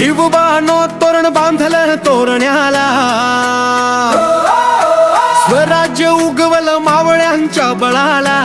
शिवबानो तोरण बांधल तोरण्याला. स्वराज्य उगवलं मावळ्यांच्या बळाला.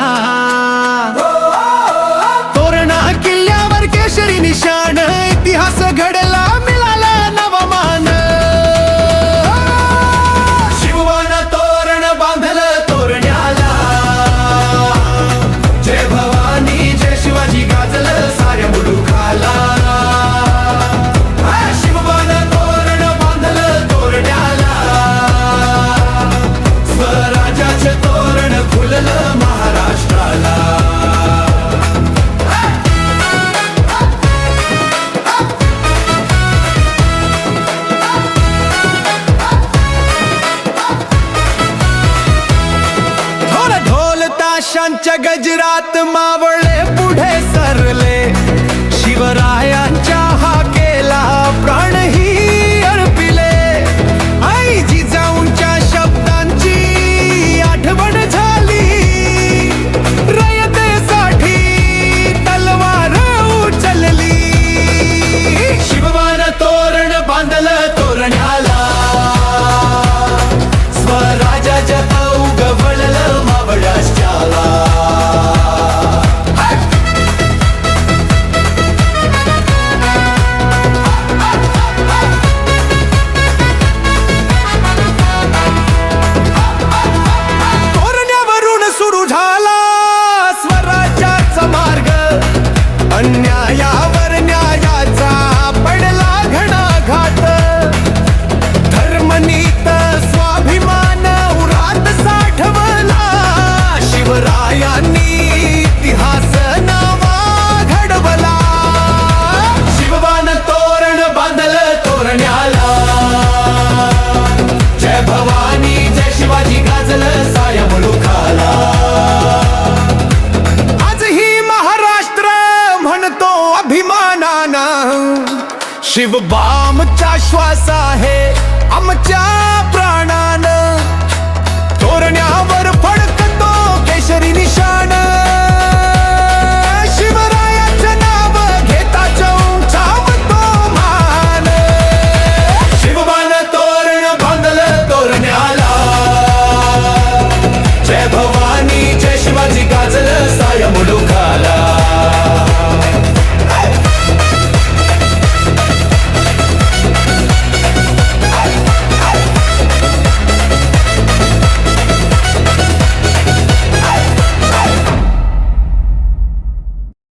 शिवरायांच्या गजरात मावळे पुढे सरले. शिवरायांच्या शिवबामचा श्वास आहे. आमच्या प्राणानं